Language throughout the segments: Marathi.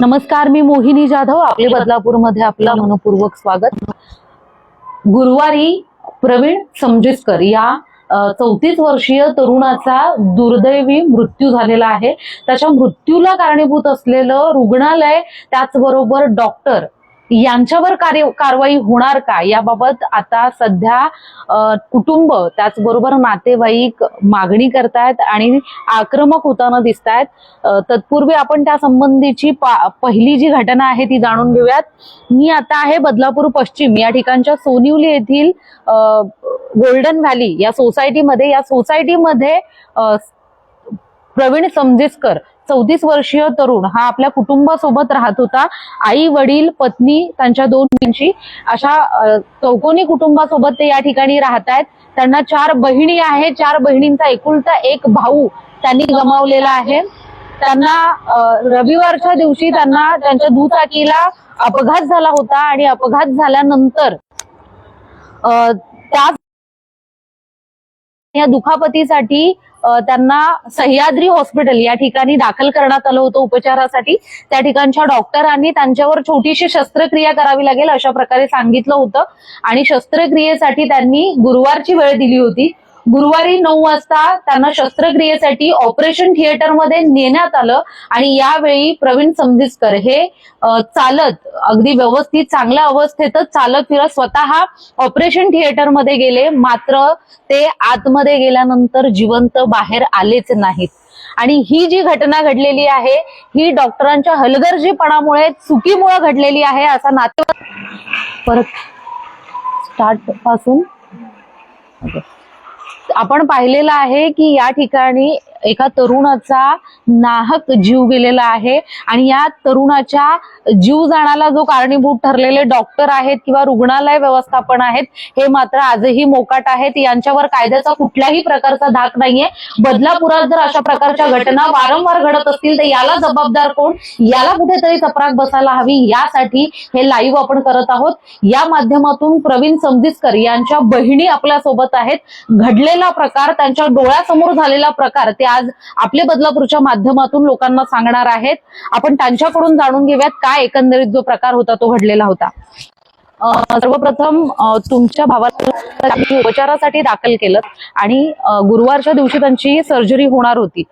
नमस्कार मी मोहिनी जाधव आपले बदलापूरमध्ये आपलं मनपूर्वक स्वागत. गुरुवारी प्रवीण समजिस्कर या चौतीस वर्षीय तरुणाचा दुर्दैवी मृत्यू झालेला आहे. त्याच्या मृत्यूला कारणीभूत असलेलं रुग्णालय त्याचबरोबर डॉक्टर यांच्यावर कार्य कारवाई होणार का याबाबत आता सध्या कुटुंब त्याचबरोबर नातेवाईक मागणी करतायत आणि आक्रमक होताना दिसतायत. तत्पूर्वी आपण त्या संबंधीची पा- पहिली जी घटना आहे ती जाणून घेऊयात. मी आता आहे बदलापूर पश्चिम. या ठिकाणच्या सोनिवली येथील गोल्डन व्हॅली या सोसायटीमध्ये या सोसायटीमध्ये प्रवीण समजेसकर चौतीस वर्षीय तरुण हा आपल्या कुटुंबासोबत राहत होता. आई वडील पत्नी त्यांच्या दोन मुलींची अशा चौकोनी कुटुंबासोबत ते या ठिकाणी राहत आहेत त्यांना चार बहिणी आहेत. चार बहिणींचा एकुलता एक भाऊ त्यांनी गमावलेला आहे. त्यांना रविवारच्या दिवशी त्यांना त्यांच्या दुचाकीला अपघात झाला होता आणि अपघात झाल्यानंतर त्याच त्या या दुखापतीसाठी त्यांना सह्याद्री हॉस्पिटल या ठिकाणी दाखल करण्यात आलं होतं उपचारासाठी. त्या ठिकाणच्या डॉक्टरांनी त्यांच्यावर छोटीशी शस्त्रक्रिया करावी लागेल अशा प्रकारे सांगितलं होतं. आणि शस्त्रक्रियेसाठी त्यांनी गुरुवारची वेळ दिली होती. गुरुवारी नऊ वाजता त्यांना शस्त्रक्रियेसाठी ऑपरेशन थिएटरमध्ये नेण्यात आलं आणि यावेळी प्रवीण समजिस्कर हे चालत अगदी व्यवस्थित चांगल्या अवस्थेतच चालत फिरत स्वतः ऑपरेशन थिएटरमध्ये गेले मात्र ते आतमध्ये गेल्यानंतर जिवंत बाहेर आलेच नाहीत आणि ही जी घटना घडलेली आहे ही डॉक्टरांच्या हलगर्जीपणामुळे चुकीमुळे घडलेली आहे असा नाते परत स्टार्टपासून Okay. आपण पाहिलेलं आहे की या ठिकाणी एका तरुणाचा नाहक जीव गेलेला आहे आणि या तरुणाच्या जीव जाण्याला जो कारणीभूत ठरलेले डॉक्टर आहेत किंवा रुग्णालय व्यवस्थापन आहेत हे मात्र आजही मोकाट आहेत. यांच्यावर कायद्याचा कुठल्याही प्रकारचा धाक नाहीये. बदलापुरात जर अशा प्रकारच्या घटना वारंवार घडत असतील तर याला जबाबदार कोण? याला कुठेतरी चपराक बसायला हवी. यासाठी हे लाईव्ह आपण करत आहोत. या माध्यमातून प्रवीण समजिस्कर यांच्या बहिणी आपल्यासोबत आहेत. घडलेला प्रकार त्यांच्या डोळ्यासमोर झालेला प्रकार ते आज आपले बदलापूरच्या माध्यमातून लोकांना सांगणार आहेत. आपण त्यांच्याकडून जाणून घेऊयात काय एकंदरीत जो प्रकार होता तो घडलेला होता. सर्वप्रथम तुमच्या भावाला उपचारासाठी दाखल केलं आणि गुरुवारच्या दिवशी त्यांची सर्जरी होणार होती.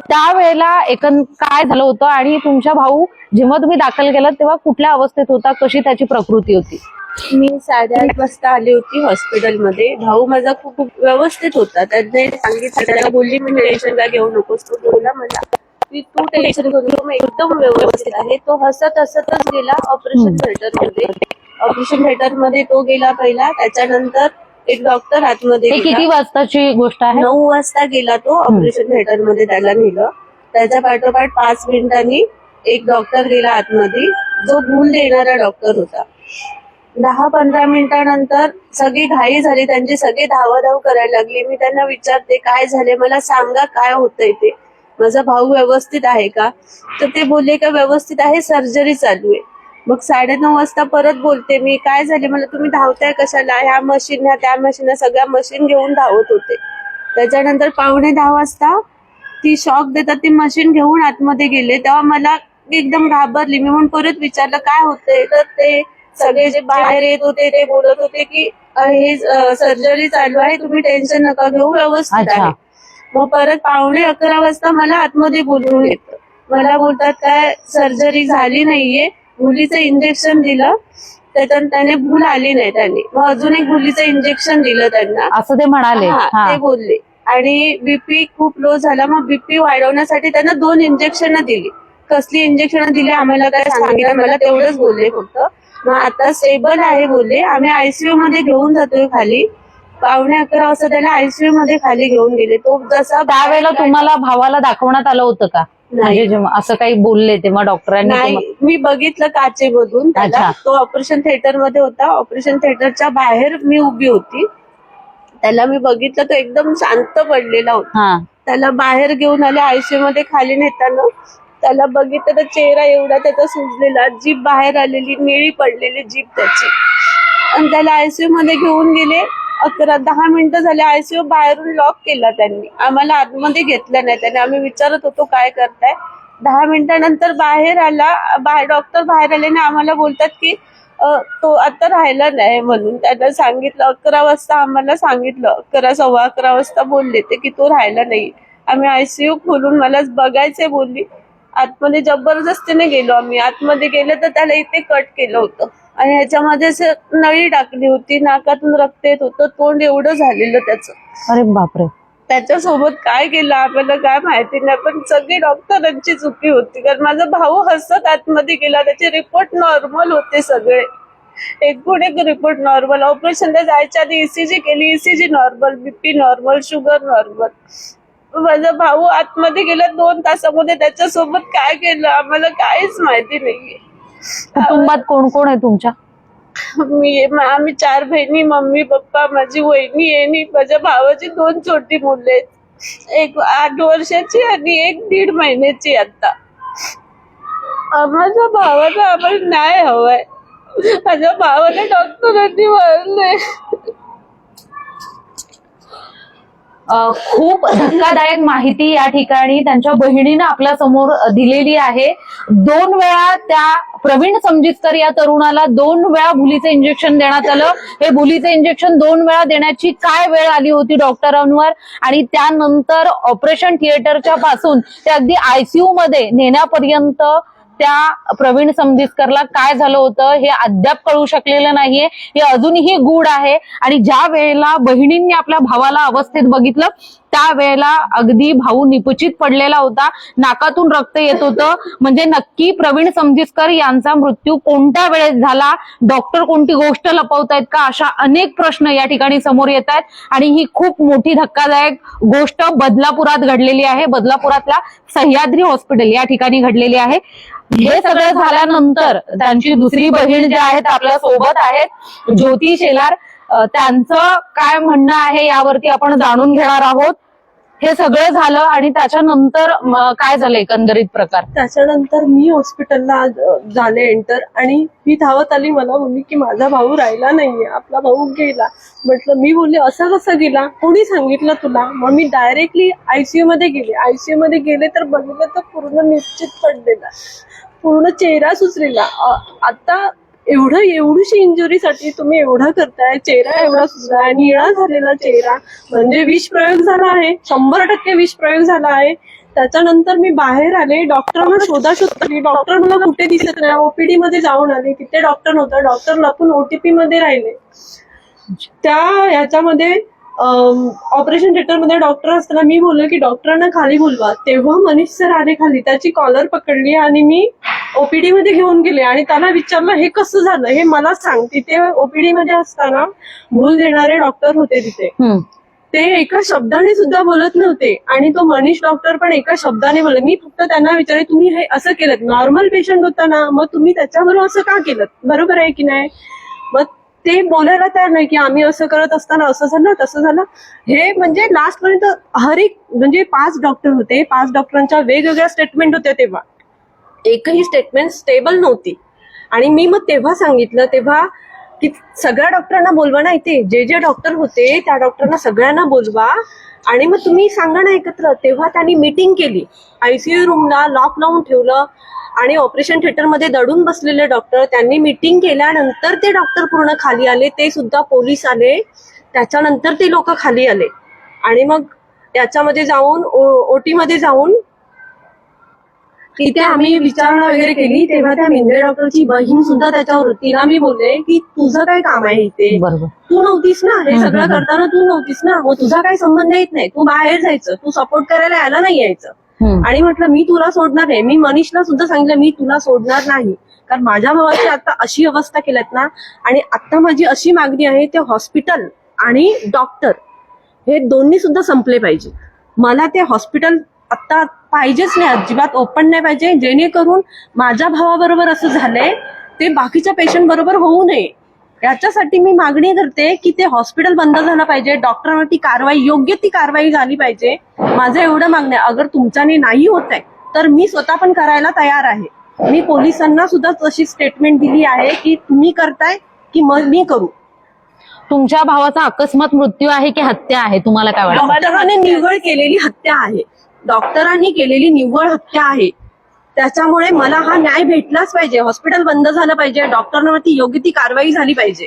त्यावेळेला एकन काय झालं होतं आणि तुमच्या भाऊ जेव्हा तुम्ही दाखल केलं तेव्हा कुठल्या अवस्थेत होता कशी त्याची प्रकृती होती? मी साडेआठ वाजता आली होती हॉस्पिटलमध्ये. भाऊ माझा खूप व्यवस्थित होता. त्याने सांगितलं त्याला बोलली मी टेन्शन का घेऊ नकोस तो बोलला मला. की तू टेन्शन घेऊ नको मी एकदम व्यवस्थित आहे. तो हसत हसतच गेला ऑपरेशन थिएटरमध्ये ऑपरेशन थिएटरमध्ये तो गेला पहिला. त्याच्यानंतर एक डॉक्टर आतमध्ये हे गेला. किती वाजताची गोष्ट आहे? नऊ वाजता गेला तो ऑपरेशन थिएटरमध्ये त्याला नेलं. त्याच्या पाठोपाठ पाच मिनिटांनी एक डॉक्टर गेला आतमध्ये. जो भूल देणारा डॉक्टर होता. दहा पंधरा मिनिटानंतर सगळी घाई झाली त्यांची सगळी धावाधाव करायला लागली. मी त्यांना विचारते काय झाले मला सांगा काय होतंय ते? माझा भाऊ व्यवस्थित आहे का? तर ते बोलले का व्यवस्थित आहे? सर्जरी चालू आहे. मग साडेनऊ वाजता परत बोलते मी काय झाले मला तुम्ही धावताय कशाला? ह्या मशीन ह्या त्या मशीन सगळ्या मशीन घेऊन धावत होते. त्याच्यानंतर पावणे दहा वाजता ती शॉक देतात ती मशीन घेऊन आतमध्ये गेले. तेव्हा मला एकदम घाबरली. मी म्हणून परत विचारलं काय होतंय? तर ते सगळे जे बाहेर येत होते ते बोलत होते की हे सर्जरी चालू आहे तुम्ही टेन्शन नका घेऊ व्यवस्थित. आहे. मग परत पावणे अकरा वाजता मला आतमध्ये बोलवून येतं. मला बोलतात काय सर्जरी झाली नाहीये. मुलीचं इंजेक्शन दिलं. त्याच्यात त्याने भूल आली नाही त्यांनी. मग अजून एक भुलीचं इंजेक्शन दिलं त्यांना. असं ते म्हणाले. ते बोलले. आणि बीपी खूप लो झाला. मग बीपी वाढवण्यासाठी त्यांना दोन इंजेक्शन दिली. कसली इंजेक्शन दिली आम्हाला काय सांगितलं मला तेवढंच बोलले फक्त. मग आता स्टेबल आहे बोलले आम्ही आयसीयू मध्ये घेऊन जातोय खाली. पावणे अकरा वाजता त्याला आयसीयू मध्ये खाली घेऊन गेले. तो जसा त्यावेळेला तुम्हाला भावाला दाखवण्यात आलं होतं का? म्हणजे जेव्हा असं काही बोलले तेव्हा डॉक्टरांनी नाही. मी बघितलं काचेमधून. त्याला अच्छा. तो ऑपरेशन थिएटरमध्ये होता. ऑपरेशन थिएटरच्या बाहेर मी उभी होती. त्याला मी बघितलं. तो एकदम शांत पडलेला होता. हा. त्याला बाहेर घेऊन आले आयसीयू मध्ये खाली नेताना. त्याला बघितलं तर चेहरा एवढा त्याचा सुजलेला जीप बाहेर आलेली निळी पडलेली जीप त्याची. आणि त्याला आयसीयू मध्ये घेऊन गेले अकरा दहा मिनिटं झाले आयसीयू बाहेरून लॉक केला त्यांनी. आम्हाला आतमध्ये घेतलं नाही त्याने. आम्ही विचारत होतो काय करताय? दहा मिनिटानंतर बाहेर आला बाहेर डॉक्टर बाहेर आले ना आम्हाला बोलतात की तो आता राहिला नाही म्हणून. त्यांना सांगितलं अकरा वाजता आम्हाला सांगितलं अकरा सव्वा अकरा वाजता बोलले ते की तो राहिला नाही. आम्ही आयसीयू खोलून मला बघायचे बोलली. आतमध्ये जबरदस्तीने गेलो आम्ही. आतमध्ये गेलो तर त्याला इथे कट केलं होतं. आणि ह्याच्यामध्ये असं नळी टाकली होती नाकातून रक्त येत होतं तोंड एवढं झालेलं त्याचं. अरे बापरे. त्याच्यासोबत काय केलं आपल्याला काय माहिती नाही पण सगळी डॉक्टरांची चुकी होती. कारण माझा भाऊ हसत आतमध्ये गेला त्याचे रिपोर्ट नॉर्मल होते सगळे. एकूण एक रिपोर्ट नॉर्मल ऑपरेशनला जायच्या आधी ईसीजी केली. ECG normal BP normal sugar normal माझा भाऊ आतमध्ये गेला दोन तासामध्ये त्याच्यासोबत काय केलं? आम्हाला काहीच माहिती नाहीये. कुटुंबात कोण कोण आहे तुमच्या? मी आम्ही चार बहिणी मम्मी पप्पा माझी वहिनी आहे आणि माझ्या भावाची दोन छोटी मुलं आहेत. एक आठ वर्षाची आणि एक दीड महिन्याची आता. माझ्या भावाला आम्हाला न्याय हवाय. माझ्या भावाला डॉक्टरांनी मारले अ, खूप धक्कादायक माहिती या ठिकाणी त्यांच्या बहिणीनं आपल्यासमोर दिलेली आहे. दोन वेळा त्या प्रवीण समजितकर या तरुणाला दोन वेळा भुलीचं इंजेक्शन देण्यात आलं. हे भुलीचं इंजेक्शन दोन वेळा देण्याची काय वेळ आली होती डॉक्टरांवर? आणि त्यानंतर ऑपरेशन थिएटरच्या पासून ते अगदी आयसीयू मध्ये नेण्यापर्यंत त्या प्रवीण समदिसकरला काय झालं होतं हे अद्याप कळू शकलेलं नाहीये. हे अजूनही गूढ आहे. आणि ज्या वेळेला बहिणींनी आपल्या भावाला अवस्थेत बघितलं त्यावेळेला अगदी भाऊ निपचित पडलेला होता. नाकातून रक्त येत होतं. म्हणजे नक्की प्रवीण समजितकर यांचा मृत्यू कोणत्या वेळेस झाला? डॉक्टर कोणती गोष्ट लपवतायत का? अशा अनेक प्रश्न या ठिकाणी समोर येत आहेत आणि ही खूप मोठी धक्कादायक गोष्ट बदलापुरात घडलेली आहे. बदलापुरातल्या सह्याद्री हॉस्पिटल या ठिकाणी घडलेली आहे. हे सगळं झाल्यानंतर त्यांची दुसरी बहीण जी आहेत आपल्यासोबत आहेत ज्योती शेलार. त्यांचं काय म्हणणं आहे यावरती आपण जाणून घेणार आहोत. हे सगळं झालं आणि त्याच्यानंतर काय झालं एकंदरीत प्रकार? त्याच्यानंतर मी हॉस्पिटलला आज- झाले एंटर आणि मी धावत आली मला बोलली की माझा भाऊ राहिला नाहीये आपला भाऊ गेला. म्हटलं मी बोलले असं कसं गेला? कोणी सांगितलं तुला? मग मी डायरेक्टली आयसीयू मध्ये गेले. आयसीयू मध्ये गेले तर बघितलं तर पूर्ण निश्चित पडलेला. पूर्ण चेहरा सुचलेला. आता एवढं एवढीशी इंजुरीसाठी तुम्ही एवढं करताय चेहरा एवढा सुचला निळा झालेला चेहरा. म्हणजे विष प्रयोग झाला आहे शंभर टक्के विष प्रयोग झाला आहे. त्याच्यानंतर मी बाहेर आले डॉक्टरांना शोधाशोध केली. डॉक्टर मला कुठे दिसत नाही ओपीडी मध्ये जाऊन आले. तिथे डॉक्टर नव्हता. डॉक्टर लपून ओटीपी मध्ये राहिले. त्या ह्याच्यामध्ये ऑपरेशन थिएटरमध्ये डॉक्टर असताना मी बोललो की डॉक्टरांना खाली बोलवा. तेव्हा मनीष सर आले खाली. त्याची कॉलर पकडली आणि मी ओपीडी मध्ये घेऊन गेले आणि त्याला विचारलं हे कसं झालं? हे मला सांग. तिथे ओपीडी मध्ये असताना भूल देणारे डॉक्टर होते तिथे. ते एका शब्दाने सुद्धा बोलत नव्हते आणि तो मनीष डॉक्टर पण एका शब्दाने बोलत मी फक्त त्यांना विचारले तुम्ही हे असं केलं नॉर्मल पेशंट होता ना मग तुम्ही त्याच्याबरोबर असं का केलं बरोबर आहे की नाही? मग ते बोलायला तयार नाही की आम्ही असं करत असताना असं झालं तसं झालं. हे म्हणजे लास्ट पर्यंत हर एक म्हणजे पाच डॉक्टर होते पाच डॉक्टरांच्या वेगवेगळ्या स्टेटमेंट होत्या तेव्हा. एकही स्टेटमेंट स्टेबल नव्हती. आणि मी मग तेव्हा सांगितलं तेव्हा की सगळ्या डॉक्टरांना बोलवा ना इथे. जे जे डॉक्टर होते त्या डॉक्टरांना सगळ्यांना बोलवा. आणि मग तुम्ही सांगा ना एकत्र. तेव्हा त्यांनी मीटिंग केली. आयसीयू रूमला लॉक लावून ठेवलं. आणि ऑपरेशन थिएटरमध्ये दडून बसलेले डॉक्टर त्यांनी मीटिंग केल्यानंतर ते डॉक्टर पूर्ण खाली आले. ते सुद्धा पोलीस आले. त्याच्यानंतर ते लोक खाली आले. आणि मग याच्यामध्ये जाऊन ओटी मध्ये जाऊन तिथे आम्ही विचारणा वगैरे केली तेव्हा त्या मिंद्रे डॉक्टरची बहीण सुद्धा त्याच्यावर. तिला मी बोलले की तुझं काय काम आहे इथे? बरोबर. तू नव्हतीस ना? हे सगळं. करताना तू नव्हतीस ना? मग तुझा काही संबंध येत नाही. तू बाहेर जायचं. तू सपोर्ट करायला यायला नाही यायचं. आणि म्हटलं मी तुला सोडणार नाही. मी मनीषला सुद्धा सांगितलं मी तुला सोडणार नाही. कारण माझ्या भावाची आता अशी अवस्था केल्यात ना आणि आता माझी अशी मागणी आहे ते हॉस्पिटल आणि डॉक्टर हे दोन्ही सुद्धा संपले पाहिजे मला ते हॉस्पिटल आता पाहिजेच नाही अजिबात ओपन नाही पाहिजे. जेणेकरून माझ्या भावाबरोबर असं झालंय ते बाकीच्या पेशंट बरोबर होऊ नये. याच्यासाठी मी मागणी करते की ते हॉस्पिटल बंद झालं पाहिजे. डॉक्टरांवरती कारवाई योग्य ती कारवाई झाली पाहिजे. माझं एवढं मागणं आहे. अगर तुमच्याने नाही होत आहे तर मी स्वतः पण करायला तयार आहे. मी पोलिसांना सुद्धा तशी स्टेटमेंट दिली आहे की तुम्ही करताय की मग मी करू. तुमच्या भावाचा अकस्मात मृत्यू आहे की हत्या आहे? तुम्हाला काय वाटतं? निव्वळ केलेली हत्या आहे. डॉक्टरांनी केलेली निव्वळ हत्या आहे. त्याच्यामुळे मला हा न्याय भेटलाच पाहिजे. हॉस्पिटल बंद झालं पाहिजे. डॉक्टरांवरती योग्य ती कारवाई झाली पाहिजे.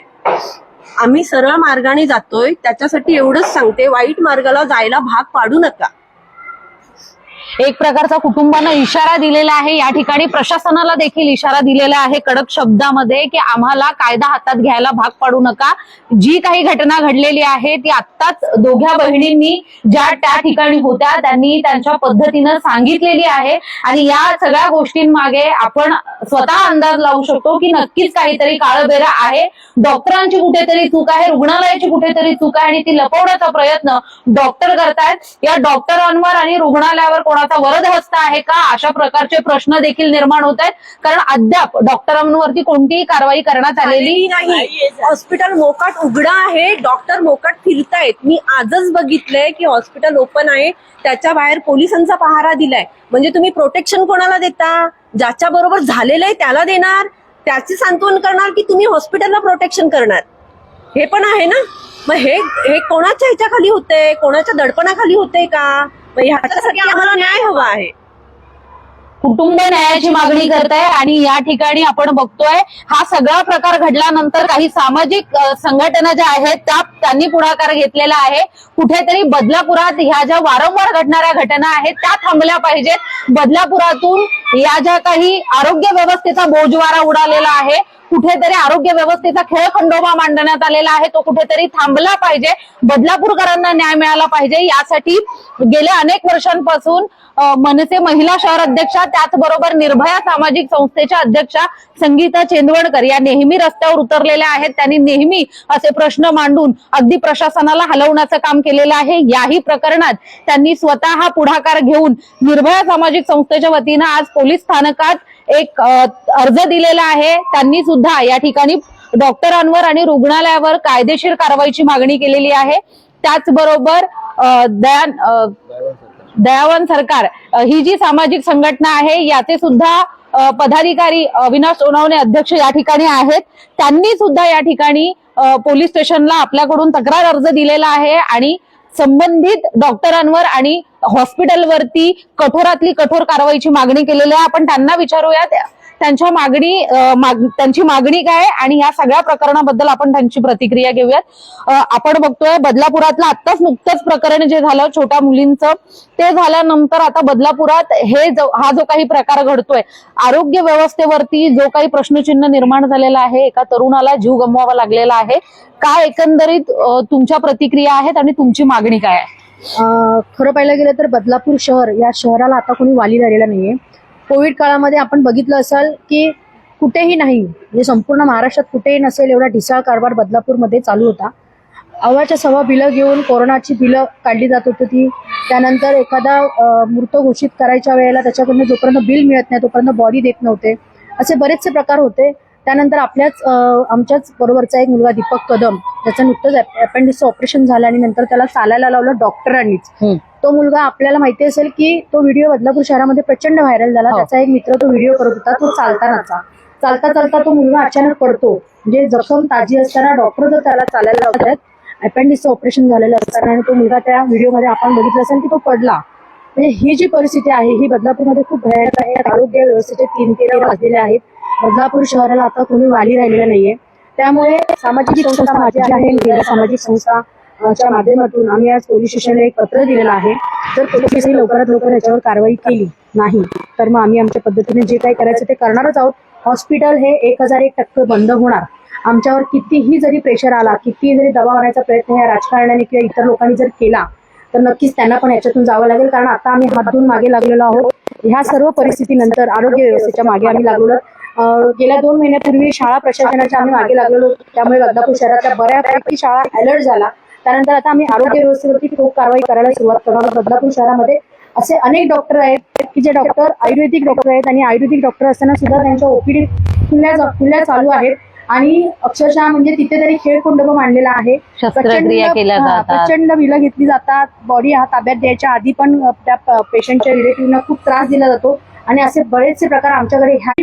आम्ही सरळ मार्गाने जातोय. त्याच्यासाठी एवढंच सांगते. वाईट मार्गाला जायला भाग पाडू नका. एक प्रकारचा कुटुंबानं इशारा दिलेला आहे. या ठिकाणी प्रशासनाला देखील इशारा दिलेला आहे कडक शब्दामध्ये की आम्हाला कायदा हातात घ्यायला भाग पाडू नका. जी काही घटना घडलेली आहे ती आत्ताच दोघ्या बहिणींनी ज्या त्या ठिकाणी होत्या त्यांनी त्यांच्या पद्धतीनं सांगितलेली आहे. आणि या सगळ्या गोष्टींमागे आपण स्वतः अंदाज लावू शकतो की नक्कीच काहीतरी काळबेरा आहे. डॉक्टरांची कुठेतरी चूक आहे रुग्णालयाची कुठेतरी चूक आहे आणि ती लपवण्याचा प्रयत्न डॉक्टर करतायत. या डॉक्टरांवर आणि रुग्णालयावर कोणाचा वरद हस्त आहे का? अशा प्रकारचे प्रश्न देखील निर्माण होत आहेत. कारण अद्याप डॉक्टरांवरती कोणतीही कारवाई करण्यात आलेली नाही. हॉस्पिटल मोकाट उघडं आहे. डॉक्टर मोकाट फिरतायत. मी आजच बघितलंय की हॉस्पिटल ओपन आहे. त्याच्या बाहेर पोलिसांचा पहारा दिलाय. म्हणजे तुम्ही प्रोटेक्शन कोणाला देता? ज्याच्या बरोबर झालेलं आहे त्याला देणार? त्याची सांत्वन करणार की तुम्ही हॉस्पिटलला प्रोटेक्शन करणार? हे पण आहे ना? मग हे हे कोणाच्या ह्याच्याखाली होतंय? कोणाच्या दडपणाखाली होतंय का? मग ह्याच्यासाठी आम्हाला न्याय हवा आहे. कुटुंब न्यायाची मागणी करत आहे आणि या ठिकाणी आपण बघतोय हा सगळा प्रकार घडल्यानंतर काही सामाजिक संघटना ज्या आहेत त्या त्यांनी पुढाकार घेतलेला आहे. कुठेतरी बदलापुरात ह्या ज्या वारंवार घडणाऱ्या घटना आहेत त्या थांबल्या पाहिजेत. बदलापुरातून या ज्या काही आरोग्य व्यवस्थेचा बोजवारा उडालेला आहे कुठेतरी आरोग्य व्यवस्थेचा खेळ खंडोबा मांडण्यात आलेला आहे. तो कुठेतरी थांबला पाहिजे. बदलापूरकरांना न्याय मिळाला पाहिजे. यासाठी गेल्या अनेक वर्षांपासून मनसे महिला शहर अध्यक्षा त्याचबरोबर निर्भया सामाजिक संस्थेच्या अध्यक्षा संगीता चेंदवडकर या नेहमी रस्त्यावर उतरलेल्या आहेत. त्यांनी नेहमी असे प्रश्न मांडून अगदी प्रशासनाला हलवण्याचं काम केलेलं आहे. याही प्रकरणात त्यांनी स्वतः पुढाकार घेऊन निर्भया सामाजिक संस्थेच्या वतीनं आज पोलीस स्थानकात एक अर्ज दिलेला आहे. त्यांनी सुद्धा या ठिकाणी डॉक्टरांवर आणि रुग्णालयावर कायदेशीर कारवाईची मागणी केलेली आहे. त्याचबरोबर दयान अ, दयावन सरकार ही जी सामाजिक संघटना आहे याचे सुद्धा पदाधिकारी अविनाश सोनवणे अध्यक्ष या ठिकाणी आहेत. त्यांनी सुद्धा या ठिकाणी पोलीस स्टेशनला आपल्याकडून तक्रार अर्ज दिलेला आहे आणि संबंधित डॉक्टरांवर आणि हॉस्पिटलवरती कठोरातली कठोर कारवाईची मागणी केलेली आहे. आपण त्यांना विचारूया त्यांच्या मागणी माग- त्यांची मागणी काय आणि या सगळ्या प्रकरणाबद्दल आपण त्यांची प्रतिक्रिया घेऊयात. आपण बघतोय बदलापुरातलं आत्ताच नुकतंच प्रकरण जे झालं छोट्या मुलींचं ते झाल्यानंतर आता बदलापुरात हे जो हा जो काही प्रकार घडतोय आरोग्य व्यवस्थेवरती जो काही प्रश्नचिन्ह निर्माण झालेला आहे एका तरुणाला जीव गमवावा लागलेला आहे काय एकंदरीत तुमच्या प्रतिक्रिया आहेत आणि तुमची मागणी काय आहे? खरं पाहायला गेलं तर बदलापूर शहर या शहराला आता कोणी वाली राहिलेला नाहीये. कोविड काळामध्ये आपण बघितलं असाल की कुठेही नाही म्हणजे संपूर्ण महाराष्ट्रात कुठेही नसेल एवढा ढिसाळ कारभार बदलापूरमध्ये चालू होता. अव्वाच्या सव्वा बिलं घेऊन कोरोनाची बिलं काढली जात होती ती. त्यानंतर एखादा मृत घोषित करायच्या वेळेला त्याच्याकडनं जोपर्यंत बिल मिळत नाही तोपर्यंत बॉडी देत नव्हते. असे बरेचसे प्रकार होते. त्यानंतर आपल्याच आमच्याच बरोबरचा एक मुलगा दीपक कदम त्याचं नुकतंच अपेंडिक्सचं ऑपरेशन झालं आणि नंतर त्याला चालायला लावलं डॉक्टरांनीच. तो मुलगा आपल्याला माहिती असेल की तो व्हिडिओ बदलापूर शहरामध्ये प्रचंड व्हायरल झाला. हो. त्याचा एक मित्र तो व्हिडिओ करत होता तो चालतानाचा. चालता चालता तो मुलगा अचानक पडतो. म्हणजे जखम ताजी असताना डॉक्टर जर त्याला चालायला लावतात अपेंडिक्सचं ऑपरेशन झालेलं असताना आणि तो मुलगा त्या व्हिडिओमध्ये आपण बघितलं असेल की तो पडला. म्हणजे ही जी परिस्थिती आहे ही बदलापूरमध्ये खूप भयानक आहे. आरोग्य व्यवस्थेचे तीन तीन वाजलेले आहेत. बदलापूर शहराला आता कोणी वाली राहिलेला नाहीये. त्यामुळे सामाजिक संस्था माझी आहे सामाजिक संस्था च्या माध्यमातून आम्ही आज पोलीस स्टेशनला एक पत्र दिलेलं आहे. जर पोलिसांनी लवकरात लवकर याच्यावर कारवाई केली नाही तर मग आम्ही आमच्या पद्धतीने जे काही करायचं ते करणारच आहोत. हॉस्पिटल हे एक हजार एक टक्के बंद होणार. आमच्यावर कितीही जरी प्रेशर आला कितीही जरी दबाव आणायचा प्रयत्न या राजकारण्याने किंवा इतर लोकांनी जर केला तर नक्कीच त्यांना पण याच्यातून जावं लागेल. कारण आता आम्ही हात धुवून मागे लागलेलो आहोत. ह्या सर्व परिस्थितीनंतर आरोग्य व्यवस्थेच्या मागे आम्ही लागलेलो गेल्या दोन महिन्यापूर्वी शाळा प्रशासनाच्या आम्ही मागे लागलेलो. त्यामुळे बदलापूर शहरातल्या बऱ्यापैकी शाळा अलर्ट झाला. त्यानंतर आता आम्ही आरोग्य व्यवस्थेवरती ठोक कारवाई करायला सुरुवात करणार. बदलापूर शहरामध्ये. असे अनेक डॉक्टर आहेत की जे डॉक्टर आयुर्वेदिक डॉक्टर आहेत आणि आयुर्वेदिक डॉक्टर असताना सुद्धा त्यांच्या ओपीडी खुल्या खुल्या चालू आहेत. आणि अक्षरशः म्हणजे तिथे तरी खेळ कुंडब मांडलेला आहे. प्रचंड बिलं घेतली जातात. बॉडी हा ताब्यात द्यायच्या आधी पण त्या पेशंटच्या रिलेटिव्हना खूप त्रास दिला जातो. आणि असे बरेचसे प्रकार आमच्याकडे ह्या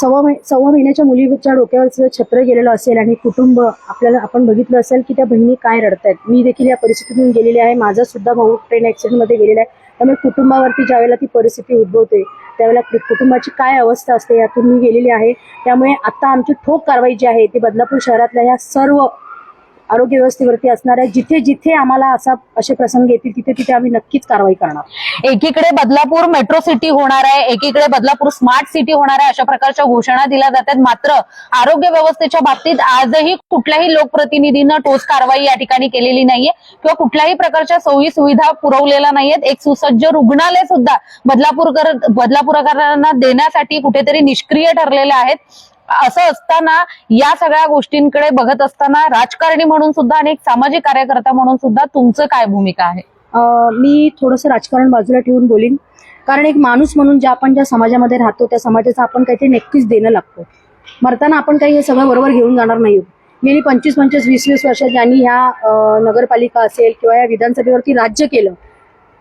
सव्वा महि सव्वा महिन्याच्या मुलीच्या डोक्यावरचं जर छत्र गेलेलं असेल आणि कुटुंब आपल्याला आपण बघितलं असेल की त्या बहिणी काय रडतायत. मी देखील या परिस्थितीतून गेलेली आहे. माझा सुद्धा भाऊ ट्रेन ॲक्सिडेंटमध्ये गेलेला आहे. त्यामुळे कुटुंबावरती ज्यावेळेला ती परिस्थिती उद्भवते त्यावेळेला कुटुंबाची काय अवस्था असते यातून मी गेलेली आहे. त्यामुळे आत्ता आमची ठोक कारवाई जी आहे ती बदलापूर शहरातल्या ह्या सर्व आरोग्य व्यवस्थेवरती असणाऱ्या जिथे जिथे आम्हाला असा असे प्रसंग येतील तिथे तिथे आम्ही नक्कीच कारवाई करणार. एकीकडे बदलापूर मेट्रो सिटी होणार आहे एकीकडे बदलापूर स्मार्ट सिटी होणार आहे अशा प्रकारच्या घोषणा दिल्या जातात मात्र आरोग्य व्यवस्थेच्या बाबतीत आजही कुठल्याही लोकप्रतिनिधीनं ठोस कारवाई या ठिकाणी केलेली नाहीये किंवा कुठल्याही प्रकारच्या सोयी सुविधा पुरवलेल्या नाहीयेत. एक सुसज्ज रुग्णालय सुद्धा बदलापूरकर बदलापूरकरांना देण्यासाठी कुठेतरी निष्क्रिय ठरलेले आहेत. असं असताना या सगळ्या गोष्टींकडे बघत असताना राजकारणी म्हणून सुद्धा आणि एक सामाजिक कार्यकर्ता म्हणून सुद्धा तुमचं काय भूमिका आहे? मी थोडंसं राजकारण बाजूला ठेवून बोलीन. कारण एक माणूस म्हणून ज्या आपण ज्या समाजामध्ये राहतो त्या समाजाचं आपण काहीतरी नक्कीच देणं लागतो. मरताना आपण काही हे सगळं बरोबर घेऊन जाणार नाही. गेली पंचवीस पंचवीस वीस वीस वर्ष ज्यांनी ह्या नगरपालिका असेल किंवा या विधानसभेवरती राज्य केलं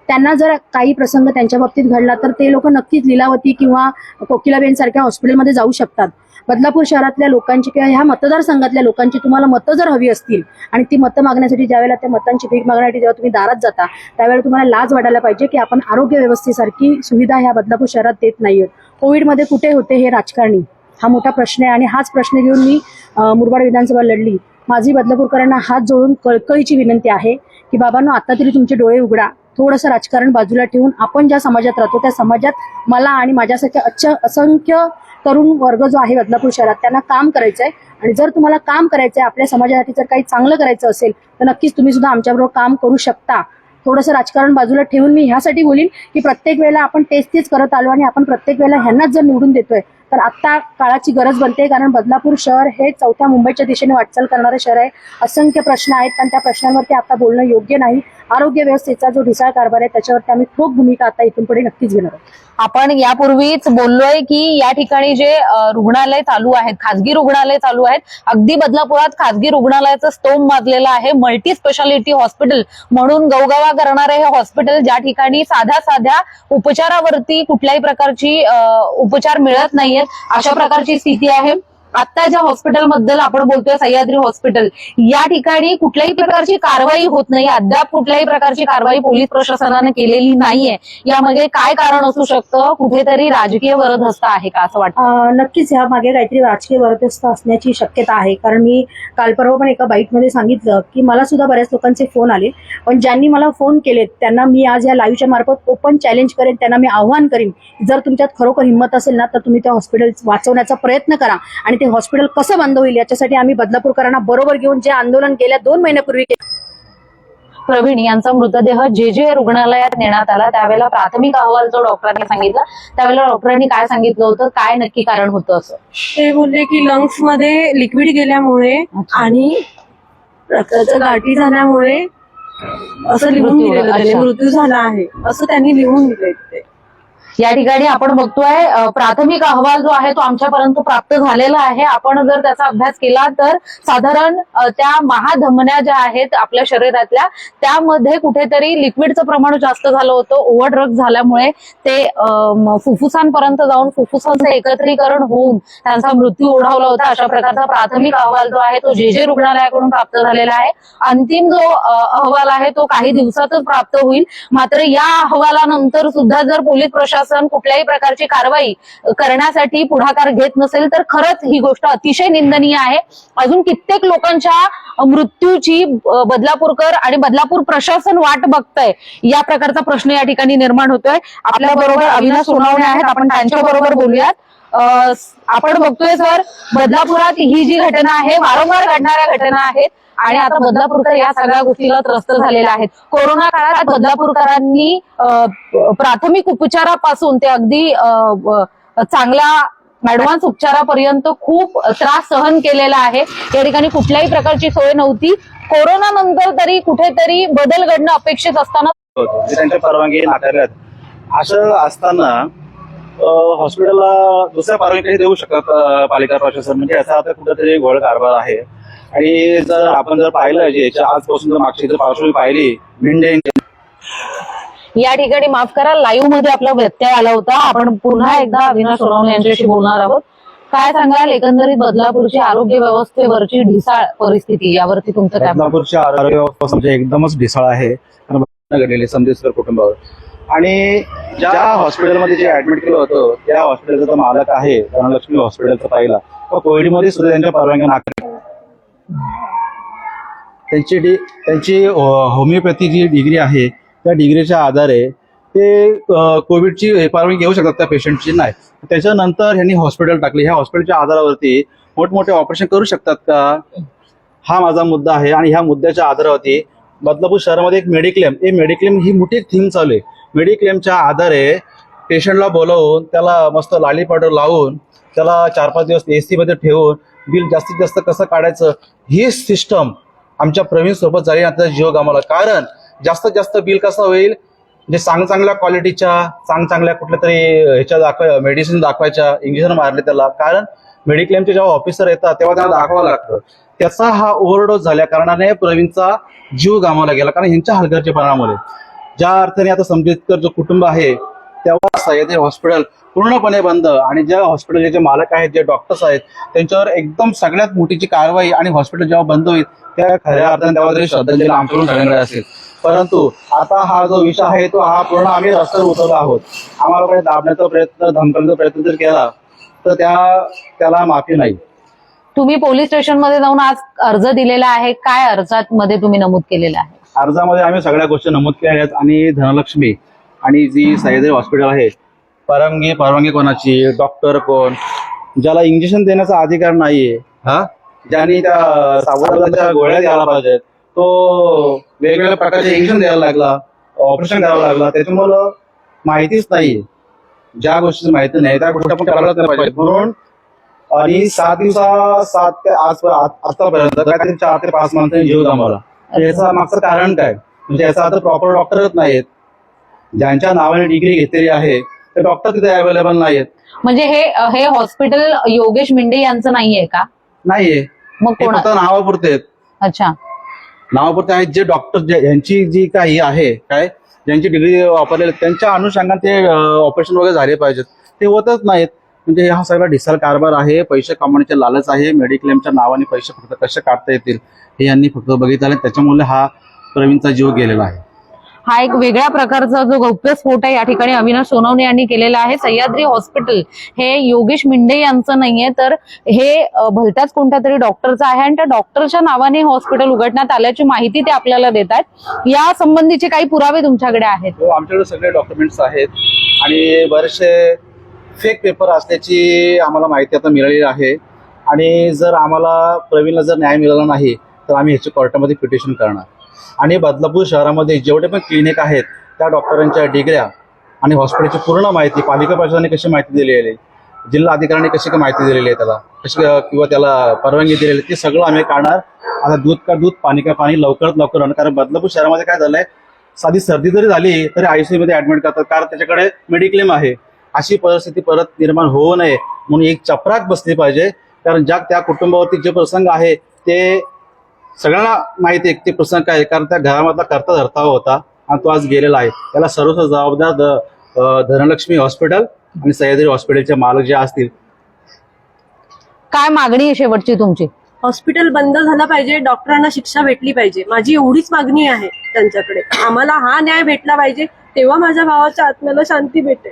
त्यांना जर काही प्रसंग त्यांच्या बाबतीत घडला तर ते लोक नक्कीच लिलावती किंवा कोकिलाबेन सारख्या हॉस्पिटलमध्ये जाऊ शकतात. बदलापूर शहरातल्या लोकांची किंवा ह्या मतदारसंघातल्या लोकांची तुम्हाला मतं जर हवी असतील आणि ती मतं मागण्यासाठी ज्यावेळेला त्या मतांची भीक मागण्यासाठी जेव्हा तुम्ही दारात जाता त्यावेळेला तुम्हाला लाज वाटायला पाहिजे की आपण आरोग्य व्यवस्थेसारखी सुविधा ह्या बदलापूर शहरात देत नाहीये कोविडमध्ये कुठे होते हे राजकारणी? हा मोठा प्रश्न आहे आणि हाच प्रश्न घेऊन मी मुरबाड विधानसभा लढली. माझी बदलापूरकरांना हात जोडून कळकळीची विनंती आहे की बाबांनो आता तरी तुमचे डोळे उघडा. थोडंसं राजकारण बाजूला ठेवून आपण ज्या समाजात राहतो त्या समाजात मला आणि माझ्यासारख्या अच्छ असंख्य तरुण वर्ग जो आहे बदलापूर शहरात त्यांना काम करायचं आहे आणि जर तुम्हाला काम करायचं आहे आपल्या समाजासाठी जर काही चांगलं करायचं असेल तर नक्कीच तुम्ही सुद्धा आमच्याबरोबर काम करू शकता. थोडंसं राजकारण बाजूला ठेवून मी ह्यासाठी बोलीन की प्रत्येक वेळेला आपण तेच तेच करत आलो आणि आपण प्रत्येक वेळेला ह्यांनाच जर निवडून देतोय तर आता काळाची गरज बनते कारण बदलापूर शहर हे चौथ्या मुंबईच्या दिशेने वाटचाल करणारं शहर आहे. असंख्य प्रश्न आहेत पण त्या प्रश्नांवरती आता बोलणं योग्य नाही. आरोग्य व्यवस्थेचा जो ढिसाळ कारभार आहे त्याच्यावरती आम्ही ठोक भूमिका आता इथून पुढे नक्कीच घेणार आहोत. आपण यापूर्वीच बोललोय की या ठिकाणी जे रुग्णालय चालू आहेत खासगी रुग्णालय चालू आहेत अगदी बदलापुरात खासगी रुग्णालयाचं स्तोम माजलेलं आहे. मल्टी स्पेशालिटी हॉस्पिटल म्हणून गवगवा करणारे हे हॉस्पिटल ज्या ठिकाणी साध्या साध्या उपचारावरती कुठल्याही प्रकारची उपचार मिळत नाही नाहीयेत अशा प्रकारची स्थिती आहे. आता ज्या हॉस्पिटलबद्दल आपण बोलतोय सह्याद्री हॉस्पिटल या ठिकाणी कुठल्याही प्रकारची कारवाई होत नाही. अद्याप कुठल्याही प्रकारची कारवाई पोलीस प्रशासनाने केलेली नाहीये. यामध्ये काय कारण असू शकतं? कुठेतरी राजकीय वरदहस्त आहे का असं वाटतं? नक्कीच ह्या मागे काहीतरी राजकीय वरदहस्त असण्याची शक्यता आहे. कारण मी काल परवा पण एका बाईटमध्ये सांगितलं की मला सुद्धा बऱ्याच लोकांचे फोन आले. पण ज्यांनी मला फोन केलेत त्यांना मी आज या लाईव्हच्या मार्फत ओपन चॅलेंज करेन त्यांना मी आव्हान करीन. जर तुमच्यात खरोखर हिंमत असेल ना तर तुम्ही त्या हॉस्पिटल वाचवण्याचा प्रयत्न करा. आणि ते हॉस्पिटल कसं बंद होईल याच्यासाठी आम्ही बदलापूरकरांना बरोबर घेऊन जे आंदोलन गेल्या दोन महिन्यापूर्वी केलं, प्रवीण यांचा मृतदेह जे जे रुग्णालयात नेण्यात आला त्यावेळेला प्राथमिक अहवाल जो डॉक्टरांनी सांगितला. त्यावेळेला डॉक्टरांनी काय सांगितलं होतं? काय नक्की कारण होतं असं? ते बोलले की लंग्समध्ये लिक्विड गेल्यामुळे. आणि रक्ताच्या गाठी झाल्यामुळे असं लिहून मृत्यू दिलेलं झाला आहे. असं त्यांनी लिहून दिलंय ते या ठिकाणी आपण बघतोय प्राथमिक अहवाल जो आहे तो आमच्यापर्यंत प्राप्त झालेला आहे. आपण जर त्याचा अभ्यास केला तर साधारण त्या महाधमन्या ज्या आहेत आपल्या शरीरातल्या त्यामध्ये कुठेतरी लिक्विडचं प्रमाण जास्त झालं होतं ओव्हर ड्रग झाल्यामुळे ते फुफ्फुसांपर्यंत जाऊन फुफ्फुसांचं एकत्रीकरण होऊन त्यांचा मृत्यू ओढावला होता. अशा प्रकारचा प्राथमिक अहवाल जो आहे तो जे जे रुग्णालयाकडून प्राप्त झालेला आहे. अंतिम जो अहवाल आहे तो काही दिवसातच प्राप्त होईल. मात्र या अहवालानंतर सुद्धा जर पोलीस प्रशासन कुठल्याही प्रकारची कारवाई करण्यासाठी पुढाकार घेत नसेल तर खरंच ही गोष्ट अतिशय निंदनीय आहे. अजून कित्येक लोकांच्या मृत्यूची बदलापूरकर आणि बदलापूर प्रशासन वाट बघतंय. या प्रकारचा प्रश्न या ठिकाणी निर्माण होतोय. आपल्या बरोबर अविनाश सोनावणे आहेत. आपण त्यांच्या बरोबर बोलूयात. आपण बघतोय सर बदलापुरात ही जी घटना आहे वारंवार घडणाऱ्या घटना आहेत. आणि आता बदलापूरकर या सगळ्या गोष्टीला त्रस्त झालेल्या आहेत. कोरोना काळात बदलापूरकरांनी प्राथमिक उपचारापासून ते अगदी चांगला चांगल्या ऍडव्हान्स उपचारापर्यंत खूप त्रास सहन केलेला आहे. या ठिकाणी कुठल्याही प्रकारची सोय नव्हती. कोरोना नंतर तरी कुठेतरी बदल घडणं अपेक्षित असताना त्यांच्या परवानगी नाकारल्यात. असं असताना हॉस्पिटलला दुसऱ्या परवानगी देऊ शकत पालिका प्रशासन? म्हणजे याचा आता कुठेतरी घोळ कारभार आहे. आणि जर आपण जर पाहिलं जे याच्या आजपासून जर मागची जर पार्श्वभूमी पाहिली भिंडे या ठिकाणी माफ करा लाईव्हमध्ये आपला व्यत्यय आला होता. आपण पुन्हा एकदा अविनाश सोनवणे यांच्याशी बोलणार आहोत. काय सांगाल एकंदरीत बदलापूरची आरोग्य व्यवस्थेवरची ढिसाळ परिस्थिती यावरती तुमचं काय? बदलापूरच्या आरोग्य व्यवस्था म्हणजे एकदमच ढिसाळ आहे. घडलेली संदेशकर कुटुंबावर. आणि ज्या हॉस्पिटलमध्ये जे ऍडमिट केलं होतं त्या हॉस्पिटलचा मालक आहे धनलक्ष्मी हॉस्पिटलचा पहिला. कोविडमध्ये सुद्धा त्यांच्या परवानग्या नाकारल्या त्यांची डि त्यांची होमिओपॅथी जी डिग्री आहे त्या डिग्रीच्या आधारे ते कोविडची हे परवानगी घेऊ शकतात त्या पेशंटची नाही. त्याच्यानंतर ह्यांनी हॉस्पिटल टाकले. ह्या हॉस्पिटलच्या आधारावरती मोठमोठे ऑपरेशन करू शकतात का? हा माझा मुद्दा आहे. आणि ह्या मुद्द्याच्या आधारावरती बदलापूर शहरामध्ये एक मेडिक्लेम हे मेडिक्लेम ही मोठी थीम चालू आहे. मेडिक्लेमच्या आधारे पेशंटला बोलवून त्याला मस्त लाली पावडर लावून त्याला चार पाच दिवस ए ठेवून बिल जास्तीत जास्त कसं काढायचं? ही सिस्टम आमच्या प्रवीण सोबत झाली आता जीव गमावला कारण जास्तीत जास्त बिल कसं होईल? म्हणजे चांग चांगल्या क्वालिटीच्या चांग चांगल्या कुठल्या तरी ह्याच्या दाखवा मेडिसिन दाखवायच्या इंजेक्शन मारले त्याला. कारण मेडिक्लेमचे जेव्हा ऑफिसर येतात तेव्हा त्यांना दाखवावं लागतं. त्याचा हा ओव्हरडोस झाल्या कारणाने प्रवीणचा जीव गमावला गेला. कारण ह्यांच्या हलगर्जीपणामुळे. ज्या अर्थाने आता समजेतकर जो कुटुंब आहे तेव्हा सह्याद्री हॉस्पिटल पूर्णपणे बंद. आणि ज्या हॉस्पिटलचे जे मालक आहेत जे डॉक्टर्स आहेत त्यांच्यावर एकदम सगळ्यात मोठीची कारवाई आणि हॉस्पिटल जेव्हा बंद होईल त्या खऱ्या अर्थाने तरी श्रद्धांजली आमच्याकडून सगळ्यांकडे असेल. परंतु आता हा जो विषय आहे तो हा पूर्ण आम्ही रस्त्यावर उतरलो आहोत. आम्हाला काही दाबण्याचा प्रयत्न धमकण्याचा प्रयत्न जर केला तर त्या त्याला माफी नाही. तुम्ही पोलीस स्टेशनमध्ये जाऊन आज अर्ज दिलेला आहे. काय अर्जात मध्ये तुम्ही नमूद केलेलं आहे? अर्जामध्ये आम्ही सगळ्या गोष्टी नमूद केल्या आहेत. आणि धनलक्ष्मी आणि जी सह्याद्री हॉस्पिटल आहे परवानगी परवानगी कोणाची? डॉक्टर कोण? ज्याला इंजेक्शन देण्याचा अधिकार नाहीये हा? ज्यांनी त्या सावधानाच्या गोळ्या द्यायला पाहिजेत तो वेगवेगळ्या प्रकारचे इंजेक्शन द्यायला लागला ऑपरेशन करावं लागला त्याच्यामुळं माहितीच नाहीये. ज्या गोष्टीची माहिती नाही त्या गोष्टी आपण करायला पाहिजे. म्हणून आणि सात दिवसा सात ते आज आतापर्यंत काहीतरी चार ते पाच माणसांनी जीव आम्हाला याचं मागचं कारण काय? म्हणजे याचा आता प्रॉपर डॉक्टरच नाहीत ज्यांच्या नावाने डिग्री घेतलेली आहे ते डॉक्टर तिथे अवेलेबल नाहीत म्हणजे हे हे हॉस्पिटल योगेश मिंडे यांचं नाहीये का? नाहीये. मग हे कोण फक्त नावापुरते आहेत. अच्छा. नावापुरते आहेत जे डॉक्टर यांची जी काही आहे काय? ज्यांची डिग्री वापरलेली आहे, त्यांच्या अनुषंगाने ते ऑपरेशन वगैरे झाले पाहिजेत. ते होतच नाहीत. म्हणजे हा सगळा ढिसाळ कारभार आहे पैसे कमवण्याचे लालच आहे मेडिक्लेमच्या नावाने पैसे फक्त कसे काढता येतील हे यांनी फक्त बघितलं आणि त्याच्यामुळे हा प्रवीणचा जीव गेलेला आहे. हा एक वेगळ्या प्रकारचा जो गौप्यस्फोट आहे या ठिकाणी अविनाश सोनवणे यांनी केलेला आहे. सह्याद्री हॉस्पिटल हे योगेश मिंडे यांचं नाहीये तर हे भलत्याच कोणत्या तरी डॉक्टरचं आहे आणि त्या डॉक्टरच्या नावाने हॉस्पिटल उघडण्यात आल्याची माहिती ते आपल्याला देतात या संबंधीचे काही पुरावे तुमच्याकडे आहेत? हो, आमच्याकडे सगळे डॉक्युमेंट्स आहेत आणि बरेचसे फेक पेपर असल्याची आम्हाला माहिती आता मिळालेली आहे. आणि जर आम्हाला प्रवीणला जर न्याय मिळाला नाही तर आम्ही ह्याच्या कोर्टामध्ये पिटिशन करणार. आणि बदलापूर शहरामध्ये जेवढे पण क्लिनिक आहेत त्या डॉक्टरांच्या डिग्र्या आणि हॉस्पिटलची पूर्ण माहिती पालिका प्रशासनाने कशी माहिती दिलेली आहे जिल्हा अधिकाऱ्यांनी कशी काय माहिती दिलेली आहे त्याला कशी किंवा त्याला परवानगी दिलेली आहे ते सगळं आम्ही काढणार. आता दूध का दूध पाणी का पाणी लवकरात लवकर होणार. कारण बदलापूर शहरामध्ये काय झालंय साधी सर्दी जरी झाली तरी आयसीयू मध्ये ऍडमिट करतात. कारण त्याच्याकडे मेडिक्लेम आहे. अशी परिस्थिती परत निर्माण होऊ नये म्हणून एक चपराक बसली पाहिजे. कारण ज्या त्या कुटुंबावरती जे प्रसंग आहे ते सगळ्यांना माहिती आहे ते प्रसंग काय. कारण त्या घरामधला करता धरता होता आणि तो आज गेलेला आहे. त्याला सर्वस्व जबाबदार धनलक्ष्मी हॉस्पिटल आणि सह्याद्री हॉस्पिटलचे मालक जे असतील. काय मागणी आहे शेवटची तुमची? हॉस्पिटल बंद झालं पाहिजे डॉक्टरांना शिक्षा भेटली पाहिजे. माझी एवढीच मागणी आहे त्यांच्याकडे. आम्हाला हा न्याय भेटला पाहिजे तेव्हा माझ्या भावाच्या आत्म्याला शांती भेटेल.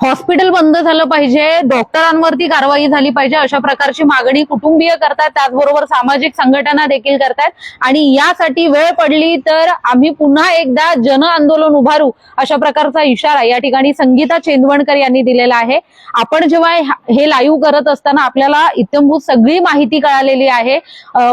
हॉस्पिटल बंद झालं पाहिजे डॉक्टरांवरती कारवाई झाली पाहिजे अशा प्रकारची मागणी कुटुंबीय करतात त्याचबरोबर सामाजिक संघटना देखील करतात आणि यासाठी वेळ पडली तर आम्ही पुन्हा एकदा जन आंदोलन उभारू अशा प्रकारचा इशारा या ठिकाणी संगीता चेंदवणकर यांनी दिलेला आहे. आपण जेव्हा हे लाईव्ह करत असताना आपल्याला इत्यंभूत सगळी माहिती कळालेली आहे.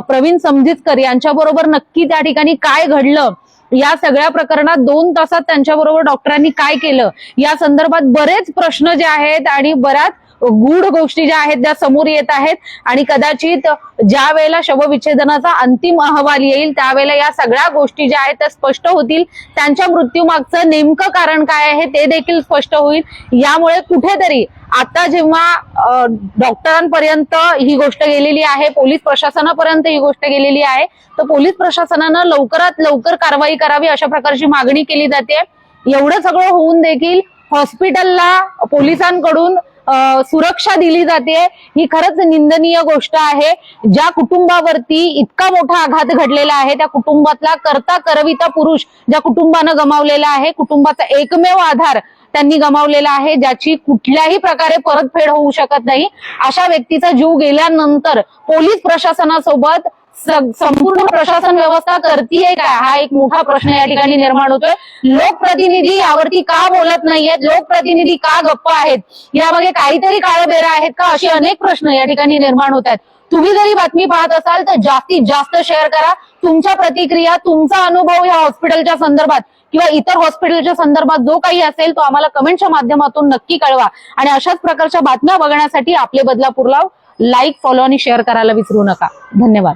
प्रवीण समजितकर यांच्याबरोबर नक्की त्या ठिकाणी काय घडलं या सगळ्या प्रकरणात दोन तासात त्यांच्याबरोबर डॉक्टरांनी काय केलं? या संदर्भात बरेच प्रश्न जे आहेत आणि बऱ्याच गूढ गोष्टी ज्या आहेत त्या समोर येत आहेत. आणि कदाचित ज्या वेळेला शवविच्छेदनाचा अंतिम अहवाल येईल त्यावेळेला या सगळ्या गोष्टी ज्या आहेत त्या स्पष्ट होतील. त्यांच्या मृत्यूमागचं नेमकं कारण काय आहे ते देखील स्पष्ट होईल. यामुळे कुठेतरी आता जेव्हा डॉक्टरांपर्यंत ही गोष्ट गेलेली आहे पोलीस प्रशासनापर्यंत ही गोष्ट गेलेली आहे तर पोलीस प्रशासनानं लवकरात लवकर कारवाई करावी अशा प्रकारची मागणी केली जाते. एवढं सगळं होऊन देखील हॉस्पिटलला पोलिसांकडून सुरक्षा दिली जाते. ही खरंच निंदनीय गोष्ट आहे. ज्या कुटुंबावरती इतका मोठा आघात घडलेला आहे त्या कुटुंबातला करता करविता पुरुष ज्या कुटुंबानं गमावलेला आहे कुटुंबाचा एकमेव आधार त्यांनी गमावलेला आहे ज्याची कुठल्याही प्रकारे परतफेड होऊ शकत नाही. अशा व्यक्तीचा जीव गेल्यानंतर पोलीस प्रशासनासोबत संपूर्ण प्रशासन व्यवस्था करतीये का हा एक मोठा प्रश्न या ठिकाणी निर्माण होतोय. लोकप्रतिनिधी यावरती का बोलत नाहीयेत? लोकप्रतिनिधी का गप्प आहेत? यामागे काहीतरी काळबेरा आहेत का? असे अनेक प्रश्न या ठिकाणी निर्माण होत आहेत. तुम्ही जरी बातमी पाहत असाल तर जास्तीत जास्त शेअर करा. तुमच्या प्रतिक्रिया तुमचा अनुभव या हॉस्पिटलच्या संदर्भात किंवा इतर हॉस्पिटलच्या संदर्भात जो काही असेल तो आम्हाला कमेंटच्या माध्यमातून नक्की कळवा. आणि अशाच प्रकारच्या बातम्या बघण्यासाठी आपले बदलापूरला लाईक फॉलो आणि शेअर करायला विसरू नका. धन्यवाद.